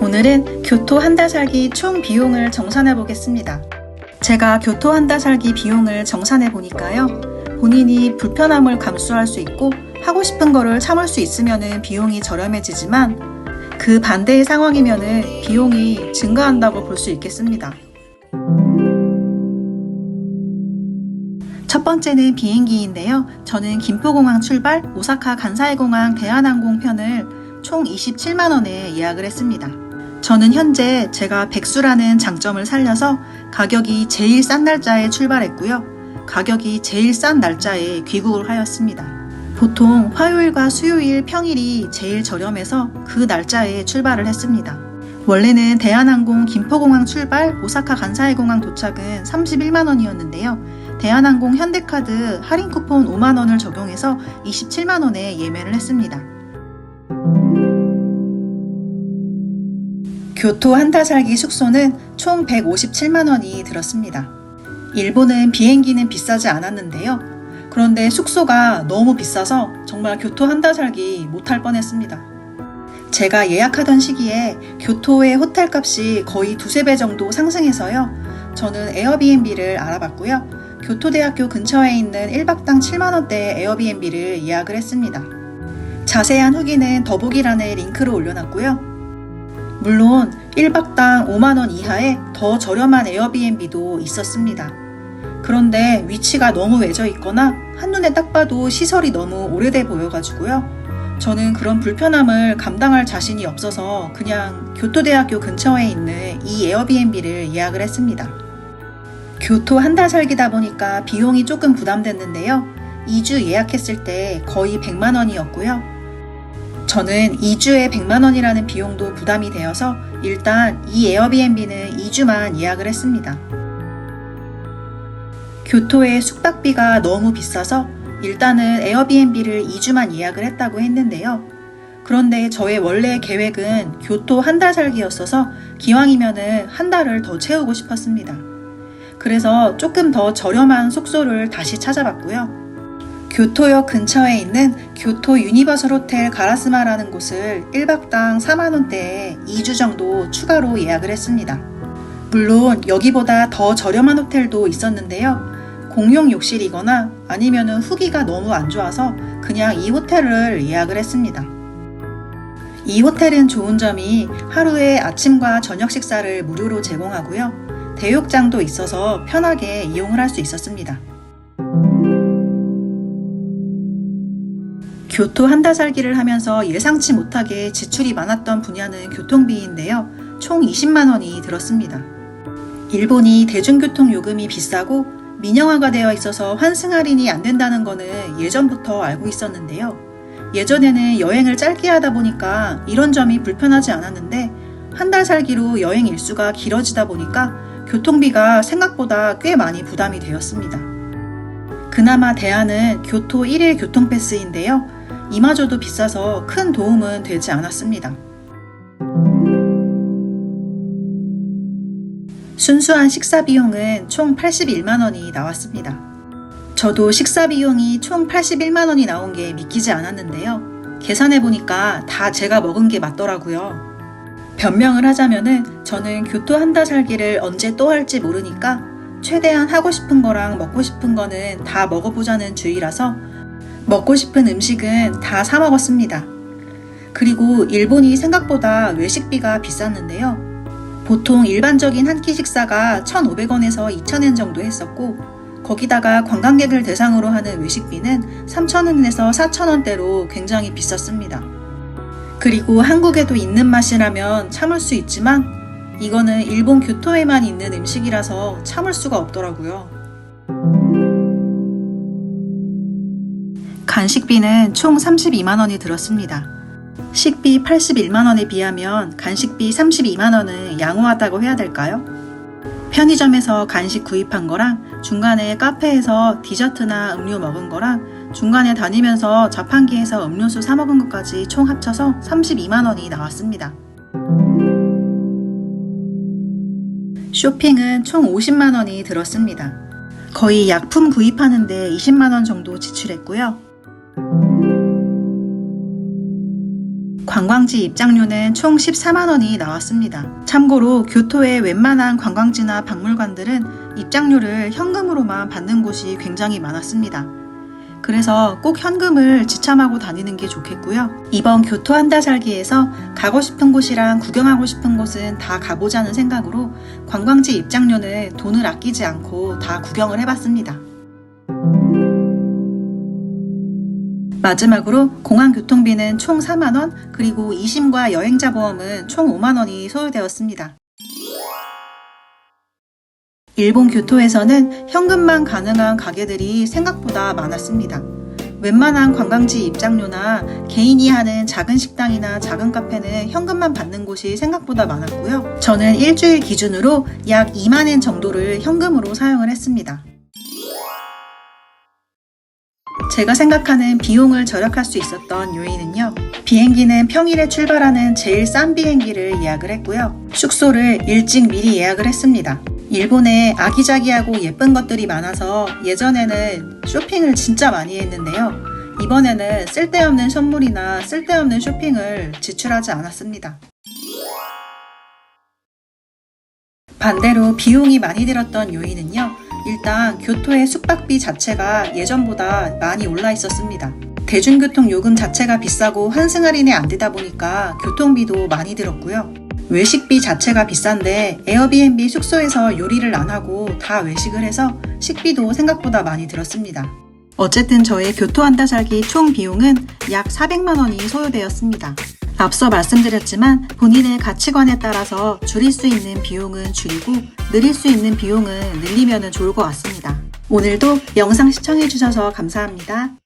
오늘은 교토 한 달 살기 총 비용을 정산해 보겠습니다. 제가 교토 한 달 살기 비용을 정산해 보니까요. 본인이 불편함을 감수할 수 있고 하고 싶은 거를 참을 수 있으면 비용이 저렴해지지만 그 반대의 상황이면 비용이 증가한다고 볼 수 있겠습니다. 첫 번째는 비행기인데요. 저는 김포공항 출발, 오사카 간사이공항 대한항공 편을 총 27만원에 예약을 했습니다. 저는 현재 제가 백수라는 장점을 살려서 가격이 제일 싼 날짜에 출발했고요. 가격이 제일 싼 날짜에 귀국을 하였습니다. 보통 화요일과 수요일 평일이 제일 저렴해서 그 날짜에 출발을 했습니다. 원래는 대한항공 김포공항 출발, 오사카 간사이공항 도착은 31만원이었는데요. 대한항공 현대카드 할인 쿠폰 5만원을 적용해서 27만원에 예매를 했습니다. 교토 한달 살기 숙소는 총 157만원이 들었습니다. 일본은 비행기는 비싸지 않았는데요. 그런데 숙소가 너무 비싸서 정말 교토 한달 살기 못할 뻔했습니다. 제가 예약하던 시기에 교토의 호텔 값이 거의 두세 배 정도 상승해서요. 저는 에어비앤비를 알아봤고요. 교토대학교 근처에 있는 1박당 7만원대의 에어비앤비를 예약을 했습니다. 자세한 후기는 더보기란에 링크를 올려놨고요. 물론 1박당 5만원 이하의 더 저렴한 에어비앤비도 있었습니다. 그런데 위치가 너무 외져 있거나 한눈에 딱 봐도 시설이 너무 오래돼 보여가지고요. 저는 그런 불편함을 감당할 자신이 없어서 그냥 교토대학교 근처에 있는 이 에어비앤비를 예약을 했습니다. 교토 한 달 살기다 보니까 비용이 조금 부담됐는데요. 2주 예약했을 때 거의 100만 원이었고요. 저는 2주에 100만 원이라는 비용도 부담이 되어서 일단 이 에어비앤비는 2주만 예약을 했습니다. 교토의 숙박비가 너무 비싸서 일단은 에어비앤비를 2주만 예약을 했다고 했는데요. 그런데 저의 원래 계획은 교토 한 달 살기였어서 기왕이면은 한 달을 더 채우고 싶었습니다. 그래서 조금 더 저렴한 숙소를 다시 찾아봤고요. 교토역 근처에 있는 교토 유니버설 호텔 가라스마라는 곳을 1박당 4만원대에 2주 정도 추가로 예약을 했습니다. 물론 여기보다 더 저렴한 호텔도 있었는데요. 공용 욕실이거나 아니면 후기가 너무 안 좋아서 그냥 이 호텔을 예약을 했습니다. 이 호텔은 좋은 점이 하루에 아침과 저녁 식사를 무료로 제공하고요. 대욕장도 있어서 편하게 이용을 할 수 있었습니다. 교토 한 달 살기를 하면서 예상치 못하게 지출이 많았던 분야는 교통비인데요. 총 20만 원이 들었습니다. 일본이 대중교통 요금이 비싸고 민영화가 되어 있어서 환승 할인이 안 된다는 거는 예전부터 알고 있었는데요. 예전에는 여행을 짧게 하다 보니까 이런 점이 불편하지 않았는데 한 달 살기로 여행 일수가 길어지다 보니까 교통비가 생각보다 꽤 많이 부담이 되었습니다. 그나마 대안은 교토 1일 교통패스인데요. 이마저도 비싸서 큰 도움은 되지 않았습니다. 순수한 식사 비용은 총 81만 원이 나왔습니다. 저도 식사 비용이 총 81만 원이 나온 게 믿기지 않았는데요. 계산해 보니까 다 제가 먹은 게 맞더라고요. 변명을 하자면은 저는 교토 한 달 살기를 언제 또 할지 모르니까 최대한 하고 싶은 거랑 먹고 싶은 거는 다 먹어보자는 주의라서 먹고 싶은 음식은 다 사 먹었습니다. 그리고 일본이 생각보다 외식비가 비쌌는데요. 보통 일반적인 한 끼 식사가 1,500원에서 2,000엔 정도 했었고, 거기다가 관광객을 대상으로 하는 외식비는 3,000원에서 4,000원대로 굉장히 비쌌습니다. 그리고 한국에도 있는 맛이라면 참을 수 있지만 이거는 일본 교토에만 있는 음식이라서 참을 수가 없더라고요. 간식비는 총 32만원이 들었습니다. 식비 81만원에 비하면 간식비 32만원은 양호하다고 해야 될까요? 편의점에서 간식 구입한 거랑 중간에 카페에서 디저트나 음료 먹은 거랑 중간에 다니면서 자판기에서 음료수 사 먹은 것까지 총 합쳐서 32만원이 나왔습니다. 쇼핑은 총 50만원이 들었습니다. 거의 약품 구입하는데 20만원 정도 지출했고요. 관광지 입장료는 총 14만 원이 나왔습니다. 참고로 교토의 웬만한 관광지나 박물관들은 입장료를 현금으로만 받는 곳이 굉장히 많았습니다. 그래서 꼭 현금을 지참하고 다니는 게 좋겠고요. 이번 교토 한다 살기에서 가고 싶은 곳이랑 구경하고 싶은 곳은 다 가보자는 생각으로 관광지 입장료는 돈을 아끼지 않고 다 구경을 해봤습니다. 마지막으로 공항 교통비는 총 4만원, 그리고 이심과 여행자 보험은 총 5만원이 소요되었습니다. 일본 교토에서는 현금만 가능한 가게들이 생각보다 많았습니다. 웬만한 관광지 입장료나 개인이 하는 작은 식당이나 작은 카페는 현금만 받는 곳이 생각보다 많았고요. 저는 일주일 기준으로 약 2만엔 정도를 현금으로 사용을 했습니다. 제가 생각하는 비용을 절약할 수 있었던 요인은요. 비행기는 평일에 출발하는 제일 싼 비행기를 예약을 했고요. 숙소를 일찍 미리 예약을 했습니다. 일본에 아기자기하고 예쁜 것들이 많아서 예전에는 쇼핑을 진짜 많이 했는데요. 이번에는 쓸데없는 선물이나 쓸데없는 쇼핑을 지출하지 않았습니다. 반대로 비용이 많이 들었던 요인은요. 일단 교토의 숙박비 자체가 예전보다 많이 올라 있었습니다. 대중교통 요금 자체가 비싸고 환승 할인이 안 되다 보니까 교통비도 많이 들었고요. 외식비 자체가 비싼데 에어비앤비 숙소에서 요리를 안 하고 다 외식을 해서 식비도 생각보다 많이 들었습니다. 어쨌든 저의 교토 한다 살기 총 비용은 약 400만 원이 소요되었습니다. 앞서 말씀드렸지만 본인의 가치관에 따라서 줄일 수 있는 비용은 줄이고 늘릴 수 있는 비용은 늘리면 좋을 것 같습니다. 오늘도 영상 시청해주셔서 감사합니다.